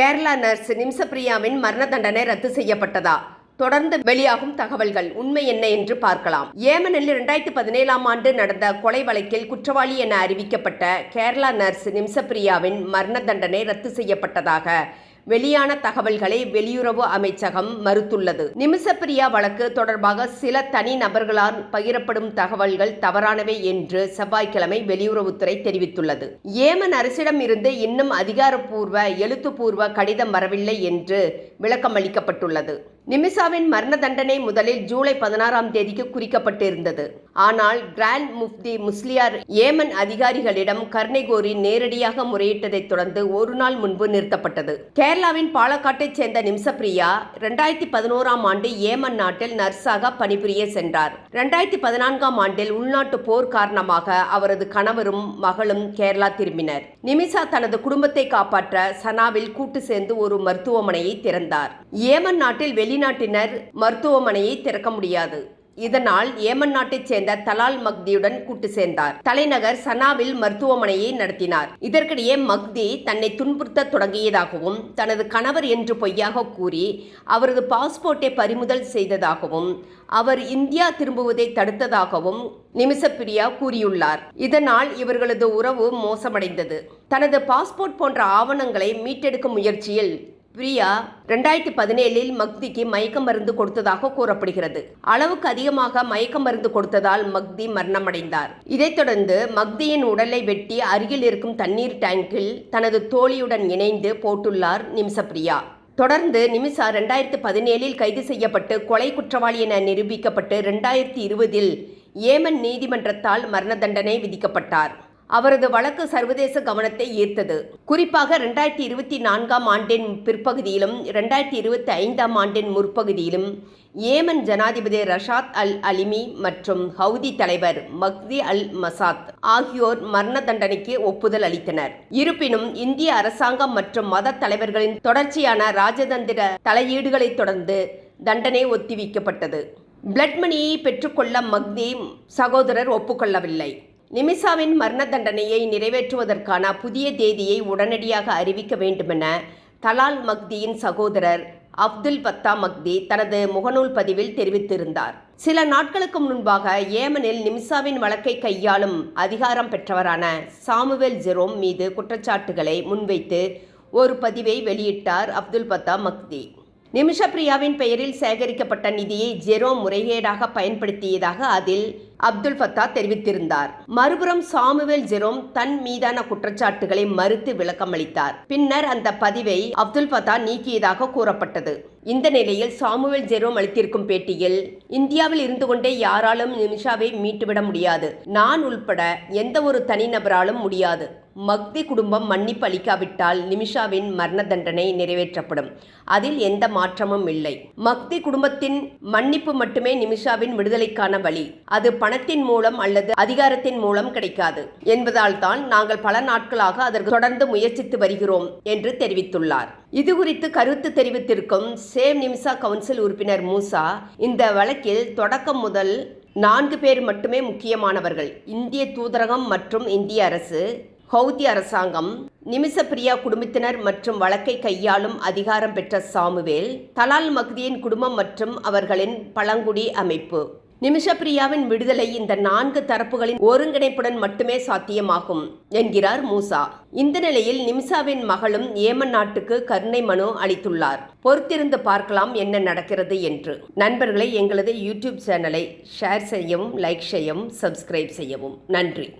Kerala nurse நிம்சப்பிரியாவின் மரண தண்டனை ரத்து செய்யப்பட்டதா? தொடர்ந்து வெளியாகும் தகவல்கள். உண்மை என்ன என்று பார்க்கலாம். ஏமனில் இரண்டாயிரத்தி பதினேழாம் ஆண்டு நடந்த கொலை வழக்கில் குற்றவாளி என அறிவிக்கப்பட்ட கேரளா நர்ஸ் நிம்சப்பிரியாவின் மரண தண்டனை ரத்து செய்யப்பட்டதாக வெளியான தகவல்களை வெளியுறவு அமைச்சகம் மறுத்துள்ளது. நிமிசப்பிரியா வழக்கு தொடர்பாக சில தனி நபர்களால் பகிரப்படும் தகவல்கள் தவறானவை என்று செவ்வாய்க்கிழமை வெளியுறவுத்துறை தெரிவித்துள்ளது. ஏமன் அரசிடம் இருந்து இன்னும் அதிகாரப்பூர்வ எழுத்துப்பூர்வ கடிதம் வரவில்லை என்று விளக்கம் அளிக்கப்பட்டுள்ளது நிமிஷாவின் மரண தண்டனை முதலில் ஜூலை பதினாறாம் தேதிக்கு குறிக்கப்பட்டிருந்தது. ஆனால் கிராண்ட் முஃப்தி முஸ்லியார் ஏமன் அதிகாரிகளிடம் கருணை கோரி நேரடியாக முறையிட்டதைத் தொடர்ந்து ஒரு நாள் முன்பு நிறுத்தப்பட்டது. கேரளாவின் பாலக்காட்டைச் சேர்ந்த நிம்சப்பிரியா இரண்டாயிரத்தி பதினோராம் ஆண்டு ஏமன் நாட்டில் நர்ஸாக பணிபுரிய சென்றார். இரண்டாயிரத்தி பதினான்காம் ஆண்டில் உள்நாட்டு போர் காரணமாக அவரது கணவரும் மகளும் கேரளா திரும்பினர். நிமிஷா தனது குடும்பத்தை காப்பாற்ற சனாவில் கூட்டு சேர்ந்து ஒரு மருத்துவமனையை திறந்தார். ஏமன் நாட்டில் வெளி வெளிநாட்டினர் மருத்துவமனையை திறக்க முடியாது. இதனால் ஏமன் நாட்டைச் சேர்ந்த தலால் மக்தியுடன் கூட்டு சேர்ந்தார். தலைநகர் சனாவில் மருத்துவமனையை நடத்தினார். இதற்கிடையே மக்தி தன்னை துன்புறுத்த தொடங்கியதாகவும் தனது கணவர் என்று பொய்யாக கூறி அவரது பாஸ்போர்ட்டை பறிமுதல் செய்ததாகவும் அவர் இந்தியா திரும்புவதை தடுத்ததாகவும் நிமிஷப்பிரியா கூறியுள்ளார். இதனால் இவர்களது உறவு மோசமடைந்தது. தனது பாஸ்போர்ட் போன்ற ஆவணங்களை மீட்டெடுக்கும் முயற்சியில் பிரியா ரெண்டாயிரத்தி பதினேழில் மக்திக்கு மயக்க மருந்து கொடுத்ததாக கூறப்படுகிறது. அளவுக்கு அதிகமாக மயக்க மருந்து கொடுத்ததால் மக்தி மரணமடைந்தார். இதைத் தொடர்ந்து மக்தியின் உடலை வெட்டி அருகில் இருக்கும் தண்ணீர் டேங்கில் தனது தோழியுடன் இணைந்து போட்டுள்ளார் நிமிஷப்பிரியா. தொடர்ந்து நிமிஷா ரெண்டாயிரத்து பதினேழில் கைது செய்யப்பட்டு கொலை குற்றவாளி என நிரூபிக்கப்பட்டு ரெண்டாயிரத்தி இருபதில் ஏமன் நீதிமன்றத்தால் மரண தண்டனை விதிக்கப்பட்டார். அவரது வழக்கு சர்வதேச கவனத்தை ஈர்த்தது. குறிப்பாக ரெண்டாயிரத்தி இருபத்தி நான்காம் ஆண்டின் பிற்பகுதியிலும் ரெண்டாயிரத்தி இருபத்தி ஐந்தாம் ஆண்டின் முற்பகுதியிலும் ஏமன் ஜனாதிபதி ரஷாத் அல் அலிமி மற்றும் ஹவுதி தலைவர் மக்தி அல் மசாத் ஆகியோர் மரண தண்டனைக்கு ஒப்புதல் அளித்தனர். இருப்பினும் இந்திய அரசாங்கம் மற்றும் மத தலைவர்களின் தொடர்ச்சியான ராஜதந்திர தலையீடுகளைத் தொடர்ந்து தண்டனை ஒத்திவைக்கப்பட்டது. பிளட் மணியை பெற்றுக்கொள்ள மக்தி சகோதரர் ஒப்புக்கொள்ளவில்லை. நிமிஷாவின் மரண தண்டனையை நிறைவேற்றுவதற்கான புதிய தேதியை உடனடியாக அறிவிக்க வேண்டுமென தலால் மக்தியின் சகோதரர் அப்துல் பத்தா மக்தி தனது முகநூல் பதிவில் தெரிவித்திருந்தார். சில நாட்களுக்கு முன்பாக ஏமனில் நிமிஷாவின் வழக்கை கையாளும் அதிகாரம் பெற்றவரான சாமுவேல் ஜெரோம் மீது குற்றச்சாட்டுகளை முன்வைத்து ஒரு பதிவை வெளியிட்டார் அப்துல் பத்தா மக்தி. நிமிஷப்பிரியாவின் பெயரில் சேகரிக்கப்பட்ட நிதியை ஜெரோ முறைகேடாக பயன்படுத்தியதாக அதில் அப்துல் ஃபத்தா தெரிவித்திருந்தார். மறுபுறம் சாமுவேல் ஜெரோம் தன் மீதான குற்றச்சாட்டுகளை மறுத்து விளக்கமளித்தார். பின்னர் அந்த பதிவை அப்துல் ஃபத்தா நீக்கியதாக கூறப்பட்டது. இந்த நிலையில் சாமுவேல் ஜெரோம் அளித்திருக்கும் பேட்டியில் இந்தியாவில் இருந்து கொண்டே யாராலும் நிமிஷாவை மீட்டுவிட முடியாது. நான் உள்பட எந்த ஒரு தனிநபராலும் முடியாது. மக்தி குடும்பம் மன்னிப்பு அளிக்காவிட்டால் நிமிஷாவின் மரண தண்டனை நிறைவேற்றப்படும். அதில் எந்த மாற்றமும் இல்லை. மக்தி குடும்பத்தின் மன்னிப்பு மட்டுமே நிமிஷாவின் விடுதலைக்கான வழி. அது பணத்தின் மூலம் அல்லது அதிகாரத்தின் மூலம் கிடைக்காது. என்பதால் தான் நாங்கள் பல நாட்களாக அதற்கு தொடர்ந்து முயற்சித்து வருகிறோம் என்று தெரிவித்துள்ளார். இது குறித்து கருத்து தெரிவித்திருக்கும் சேவ் நிமிஷா கவுன்சில் உறுப்பினர் மூசா இந்த வழக்கில் தொடக்கம் முதல் நான்கு பேர் மட்டுமே முக்கியமானவர்கள். இந்திய தூதரகம் மற்றும் இந்திய அரசு ஹவுதி அரசாங்கம் நிமிசப்பிரியா குடும்பத்தினர் மற்றும் வழக்கை கையாளும் அதிகாரம் பெற்ற சாமுவேல் தலால் மக்தியின் குடும்பம் மற்றும் அவர்களின் பழங்குடி அமைப்பு. நிமிஷப்பிரியாவின் விடுதலை இந்த நான்கு தரப்புகளின் ஒருங்கிணைப்புடன் மட்டுமே சாத்தியமாகும் என்கிறார் மூசா. இந்த நிலையில் நிமிஷாவின் மகளும் ஏமன் நாட்டுக்கு கருணை மனு அளித்துள்ளார். பொறுத்திருந்து பார்க்கலாம் என்ன நடக்கிறது என்று. நண்பர்களை எங்களது யூடியூப் சேனலை ஷேர் செய்யவும் லைக் செய்யவும் சப்ஸ்கிரைப் செய்யவும். நன்றி.